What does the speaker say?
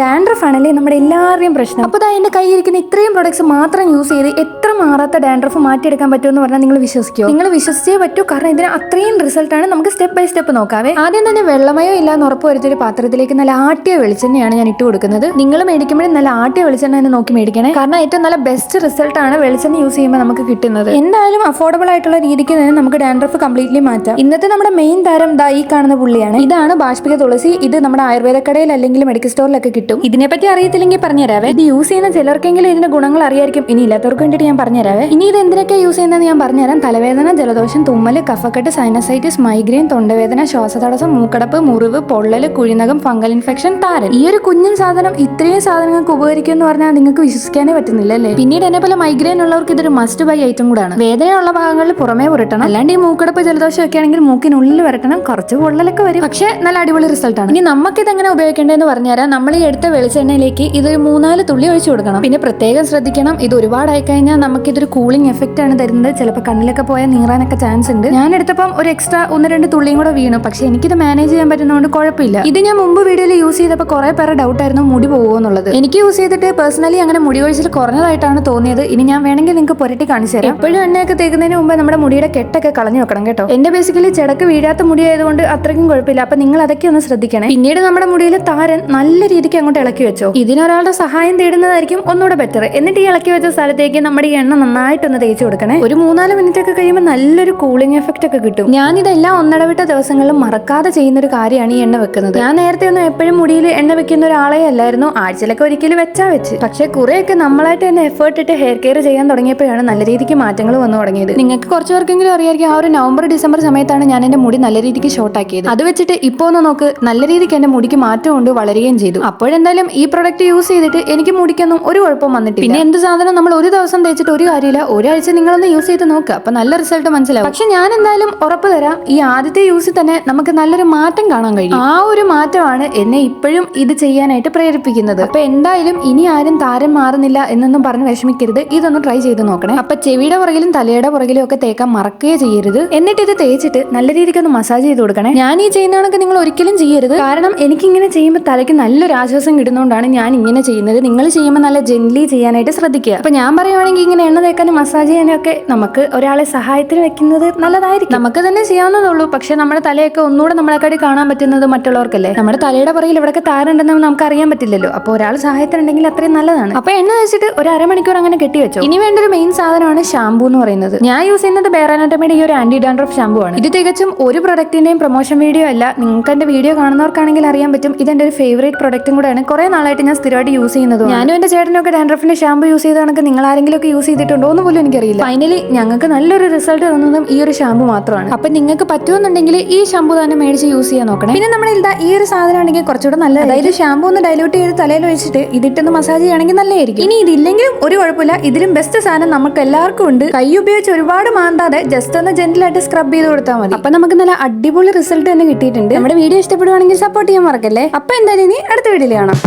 Dandruff ആണല്ലേ നമ്മുടെ എല്ലാവരുടെയും പ്രശ്നം? അപ്പോൾ ദാ എന്റെ കയ്യിരിക്കുന്ന ഇത്രയും പ്രൊഡക്ട്സ് മാത്രം യൂസ് ചെയ്ത് എത്ര മാറാത്ത ഡാൻഡ്രഫ് മാറ്റിയെടുക്കാൻ പറ്റുമെന്ന് പറഞ്ഞാൽ നിങ്ങൾ വിശ്വസിക്കുമോ നിങ്ങൾ വിശ്വസിച്ചേ പറ്റൂ. കാരണം ഇതിന് അത്രയും ആണ്. നമുക്ക് സ്റ്റെപ്പ് ബൈ സ്റ്റെപ്പ് നോക്കാവേ. ആദ്യം തന്നെ വെള്ളമയോ ഇല്ലാന്ന് ഉറപ്പ് വരുത്തിയൊരു പാത്രത്തിലേക്ക് നല്ല ആട്ടിയ വെളിച്ചെണ്ണയാണ് ഞാൻ ഇട്ട് കൊടുക്കുന്നത്. നിങ്ങൾ മേടിക്കുമ്പോഴും നല്ല ആട്ടിയ വെളിച്ചെണ്ണ തന്നെ നോക്കി മേടിക്കണേ. കാരണം ഏറ്റവും നല്ല ബെസ്റ്റ് റിസൾട്ട് ആണ് വെളിച്ചെണ്ണ യൂസ് ചെയ്യുമ്പോൾ നമുക്ക് കിട്ടുന്നത്. എന്തായാലും അഫോർഡബിൾ ആയിട്ടുള്ള രീതിക്ക് തന്നെ നമുക്ക് ഡാൻഡ്രഫ് കംപ്ലീറ്റ്ലി മാറ്റാം. ഇന്നത്തെ നമ്മുടെ മെയിൻ താരം ദാ ഈ കാണുന്ന പുള്ളിയാണ്. ഇതാണ് ബാഷ്പിക തുളസി. ഇത് നമ്മുടെ ആയുർവേദ കടയിൽ അല്ലെങ്കിൽ മെഡിക്കൽ സ്റ്റോറിലൊക്കെ കിട്ടും. ഇതിനെപ്പറ്റി അറിയത്തില്ലെങ്കിൽ പറഞ്ഞുതരാവേ. ഇത് യൂസ് ചെയ്യുന്ന ചിലർക്കെങ്കിലും ഇതിന്റെ ഗുണങ്ങൾ അറിയായിരിക്കും. ഇനി ഇല്ലാത്തവർക്ക് വേണ്ടിയിട്ട് ഞാൻ പറഞ്ഞുതരാവേ. ഇനി ഇത് എന്തിനൊക്കെ യൂസ് ചെയ്യുന്നതെന്ന് ഞാൻ പറഞ്ഞുതരാം. തലവേദന ജലദോഷം തുമ്മൽ കഫക്കെട്ട് സൈനസൈറ്റിസ് മൈഗ്രെയിൻ തൊണ്ടവേദന ശ്വാസതടസ്സം മൂക്കടപ്പ് മുറിവ് പൊള്ളൽ കുഴിനകം ഫംഗൽ ഇൻഫെക്ഷൻ താരൻ. ഈ ഒരു കുഞ്ഞൻ സാധനം ഇത്രയും സാധനങ്ങൾക്ക് ഉപകരിക്കും എന്ന് പറഞ്ഞാൽ നിങ്ങൾക്ക് വിശ്വസിക്കാനേ പറ്റുന്നില്ല അല്ലേ? പിന്നീട് എന്നെ പോലെ മൈഗ്രെയിൻ ഉള്ളവർക്ക് ഇതൊരു മസ്റ്റ് ബൈ ഐറ്റം കൂടാണ്. വേദനയുള്ള ഭാഗങ്ങളിൽ പുറമേ പുരട്ടണം അല്ലാണ്ട് ഈ മൂക്കടപ്പ് ജലദോഷം ഒക്കെ ആണെങ്കിൽ മൂക്കിനുള്ളിൽ വരട്ടണം. കുറച്ച് പൊള്ളലൊക്കെ വരും. പക്ഷേ നല്ല അടിപൊളി റിസൾട്ട് ആണ്. ഇനി നമുക്ക് ഇത് എങ്ങനെ ഉപയോഗിക്കേണ്ടതെന്ന് പറഞ്ഞുതരാം. നമ്മൾ ഈ എടുത്ത വെളിച്ചെണ്ണയിലേക്ക് ഇതൊരു മൂന്നാൽ തുള്ളി ഒഴിച്ചു കൊടുക്കണം. പിന്നെ പ്രത്യേകം ശ്രദ്ധിക്കണം. ഇത് ഒരുപാടായി കഴിഞ്ഞാൽ നമുക്ക് ഇതൊരു കൂളിംഗ് എഫക്റ്റ് ആണ് തരുന്നത്. ചിലപ്പോൾ കണ്ണിലൊക്കെ പോയാൽ നീറാനൊക്കെ ചാൻസ് ഉണ്ട്. ഞാൻ എടുത്തപ്പം ഒരു എക്സ്ട്രാ ഒന്ന് രണ്ട് തുള്ളിയും കൂടെ വീണു. പക്ഷേ എനിക്കിത് മാനേജ് ചെയ്യാൻ പറ്റുന്നതുകൊണ്ട് കുഴപ്പമില്ല. ഇത് ഞാൻ മുമ്പ് വീഡിയോയിൽ യൂസ് ചെയ്തപ്പോൾ കുറെ പേരുടെ ഡൗട്ട് ആയിരുന്നു മുടി പോകുമോ എന്നുള്ളത്. എനിക്ക് യൂസ് ചെയ്തിട്ട് പേഴ്സണലി അങ്ങനെ മുടി കൊഴിച്ചിൽ കുറഞ്ഞതായിട്ടാണ് തോന്നിയത്. ഇനി ഞാൻ വേണമെങ്കിൽ നിങ്ങൾക്ക് പുരട്ടി കാണിച്ചു തരാം. എപ്പോഴും എണ്ണയൊക്കെ തേക്കുന്നതിന് മുമ്പ് നമ്മുടെ മുടിയുടെ കെട്ടൊക്കെ കളഞ്ഞു വെക്കണം കേട്ടോ. എന്റെ ബേസിക്കലി ചെടക്ക് വീഴാത്ത മുടി ആയതുകൊണ്ട് അത്രയ്ക്കും കുഴപ്പമില്ല. അപ്പൊ നിങ്ങൾ അതൊക്കെ ഒന്ന് ശ്രദ്ധിക്കണേ. പിന്നീട് നമ്മുടെ മുടിയിൽ താരൻ നല്ല രീതിക്ക് അങ്ങോട്ട് ഇളക്കി വെച്ചോ. ഇതിനൊരാളുടെ സഹായം തേടുന്നതായിരിക്കും ഒന്നുകൂടെ ബെറ്റർ എന്നിട്ട് ഈ ഇളക്കി വെച്ച സ്ഥലത്തേക്ക് നമ്മുടെ ഈ എണ്ണ നന്നായിട്ടൊന്ന് തേച്ച് കൊടുക്കണേ. ഒരു മൂന്നാൽ മിനിറ്റ് ഒക്കെ കഴിയുമ്പോൾ നല്ലൊരു കൂളിംഗ് എഫക്റ്റ് ഒക്കെ കിട്ടും. ഞാൻ ഞാനിതെല്ലാം ഒന്നിടവിട്ട ദിവസങ്ങളിലും മറക്കാതെ ചെയ്യുന്ന ഒരു കാര്യമാണ് ഈ എണ്ണ വെക്കുന്നത്. ഞാൻ നേരത്തെ ഒന്നും എപ്പോഴും മുടിയിൽ എണ്ണ വെക്കുന്ന ഒരാളെ അല്ലായിരുന്നു. ആഴ്ചയിലൊക്കെ ഒരിക്കലും വെച്ചാ വെച്ച്. പക്ഷേ കുറെയൊക്കെ നമ്മളായിട്ട് തന്നെ എഫേർട്ട് ഇട്ട് ഹെയർ കെയർ ചെയ്യാൻ തുടങ്ങിയപ്പോഴാണ് നല്ല രീതിക്ക് മാറ്റങ്ങൾ വന്നു തുടങ്ങിയത്. നിങ്ങൾക്ക് കുറച്ച് പേർക്കെങ്കിലും അറിയായിരിക്കും ആ ഒരു നവംബർ ഡിസംബർ സമയത്താണ് ഞാൻ എന്റെ മുടി നല്ല രീതിക്ക് ഷോർട്ട് ആക്കിയത്. അത് വെച്ചിട്ട് ഇപ്പോ ഒന്ന് നോക്ക് നല്ല രീതിക്ക് എന്റെ മുടിക്ക് മാറ്റം കൊണ്ട് വളരുകയും ചെയ്തു. അപ്പോഴെന്തായാലും ഈ പ്രൊഡക്റ്റ് യൂസ് ചെയ്തിട്ട് എനിക്ക് മുടിക്കൊന്നും ഒരു കുഴപ്പം വന്നിട്ടില്ല. പിന്നെ എന്ത് സാധനം നമ്മൾ ഒരു ദിവസം തേച്ചിട്ട് ഒരു കാര്യമില്ല. ഒരാഴ്ച നിങ്ങളൊന്ന് യൂസ് ചെയ്ത് നോക്കുക അപ്പൊ നല്ല റിസൾട്ട് മനസ്സിലാവും. പക്ഷെ ഞാൻ എന്തായാലും ഉറപ്പ് തരാം. ഈ ആദ്യത്തെ യൂസിൽ തന്നെ നമുക്ക് നല്ലൊരു മാറ്റം കാണാൻ കഴിയും. ആ ഒരു മാറ്റമാണ് എന്നെ ഇപ്പോഴും ഇത് ചെയ്യാനായിട്ട് പ്രേരിപ്പിക്കുന്നത്. അപ്പൊ എന്തായാലും ഇനി ആരും താരം മാറുന്നില്ല എന്നൊന്നും പറഞ്ഞ് വിഷമിക്കരുത്. ഇതൊന്ന് ട്രൈ ചെയ്ത് നോക്കണേ. അപ്പൊ ചെവിയുടെ പുറകിലും തലയുടെ പുറകിലും ഒക്കെ തേക്കാൻ മറക്കുകയോ ചെയ്യരുത്. എന്നിട്ട് ഇത് തേച്ചിട്ട് നല്ല രീതിക്ക് ഒന്ന് മസാജ് ചെയ്ത് കൊടുക്കണേ. ഞാൻ ഈ ചെയ്യുന്നതാണെങ്കിൽ നിങ്ങൾ ഒരിക്കലും ചെയ്യരുത്. കാരണം എനിക്ക് ഇങ്ങനെ ചെയ്യുമ്പോൾ തലയ്ക്ക് നല്ലൊരു ആശ്വാസം കിട്ടുന്നതുകൊണ്ടാണ് ഞാൻ ഇങ്ങനെ ചെയ്യുന്നത്. നിങ്ങൾ ചെയ്യുമ്പോൾ നല്ല ജെന്റ്ലി ചെയ്യാനായിട്ട് ശ്രദ്ധിക്കുക. അപ്പൊ ഞാൻ പറയുവാണെങ്കിൽ ഇങ്ങനെ എണ്ണ തേക്കാനും മസാജ് ചെയ്യാനും ഒക്കെ നമുക്ക് ഒരാളെ സഹായത്തിന് വെക്കുന്നത് നല്ലതായിരിക്കും. നമുക്ക് തന്നെ ചെയ്യാവുന്നതുള്ളൂ പക്ഷെ നമ്മുടെ തലയൊക്കെ ഒന്നുകൂടെ നമ്മളെക്കാടി കാണാൻ പറ്റുന്നത് മറ്റുള്ളവർക്കല്ലേ? നമ്മുടെ തലയുടെ പുറകിൽ ഇവിടെയൊക്കെ താരുണ്ടെന്ന് നമുക്ക് അറിയാൻ പറ്റില്ലല്ലോ. അപ്പോൾ ഒരാൾ സഹായത്തിനുണ്ടെങ്കിൽ അത്രയും നല്ലതാണ്. അപ്പൊ എണ്ണ വെച്ചിട്ട് ഒരു അരമണിക്കൂർ അങ്ങനെ കെട്ടി വെച്ചു? ഇനി വേണ്ട ഒരു മെയിൻ സാധനമാണ് ഷാമ്പൂ എന്ന് പറയുന്നത്. ഞാൻ യൂസ് ചെയ്യുന്നത് ബേറാനോട്ടമയുടെ ഈ ഒരു ആന്റി ഡാൻഡ്രഫ് ഷാമ്പൂ ആണ്. ഇത് തികച്ചും ഒരു പ്രൊഡക്റ്റിന്റെയും പ്രൊമോഷൻ വീഡിയോ അല്ല. നിങ്ങൾക്ക് എന്റെ വീഡിയോ കാണുന്നവർക്കാണെങ്കിൽ അറിയാൻ പറ്റും. ഇതെന്റെ ഒരു ഫേവറേറ്റ് പ്രൊഡക്റ്റും കൂടെയാണ്. കുറെ നാളായിട്ട് ഞാൻ സ്ഥിരമായിട്ട് യൂസ് ചെയ്യുന്നത് ഞാനും എന്റെ ചേട്ടനൊക്കെ ഡാൻഡ്രഫിന്റെ ഷാമ്പൂ യൂസ് ചെയ്ത കണക്ക് നിങ്ങൾ ആരെങ്കിലും ഒക്കെ യൂസ് ചെയ്തിട്ടുണ്ടോ എന്ന് പോലും എനിക്കറിയില്ല. ഫൈനലി ഞങ്ങൾക്ക് നല്ലൊരു റിസൾട്ട് തന്നതും ഈ ഒരു ഷാമ്പു മാത്രമാണ്. അപ്പൊ നിങ്ങൾക്ക് പറ്റുമെന്നുണ്ടെങ്കിൽ ഈ ഷാമ്പു തന്നെ മേടിച്ച് യൂസ് ചെയ്യാൻ നോക്കണം. പിന്നെ നമ്മുടെ ഇതാ ഈ ഒരു സാധനം ആണെങ്കിൽ കുറച്ചുകൂടെ നല്ലത് അതായത് ഷാമ്പു ഒന്ന് ഡൈലൂട്ട് ചെയ്ത് തലയിൽ വെച്ചിട്ട് ഇതിട്ടൊന്ന് മസാജ് ചെയ്യുകയാണെങ്കിൽ നല്ലതായിരിക്കും. ഇനി ഇതില്ലെങ്കിലും ഒരു കുഴപ്പമില്ല. ഇതിലും ബെസ്റ്റ് സാധനം നമുക്ക് എല്ലാവർക്കും ഉണ്ട്. കൈ ഉപയോഗിച്ച് ഒരുപാട് മാന്താതെ ജസ്റ്റ് ഒന്ന് ജെന്റിലായിട്ട് സ്ക്രബ് ചെയ്ത് കൊടുത്താൽ മതി. അപ്പൊ നമുക്ക് നല്ല അടിപൊളി റിസൾട്ട് തന്നെ കിട്ടിയിട്ടുണ്ട്. നമ്മുടെ വീഡിയോ ഇഷ്ടപ്പെടുവാണെങ്കിൽ സപ്പോർട്ട് ചെയ്യാൻ മറക്കല്ലേ? അപ്പൊ എന്തായാലും ഇനി അടുത്ത വീഡിയോയിൽ കാണാം.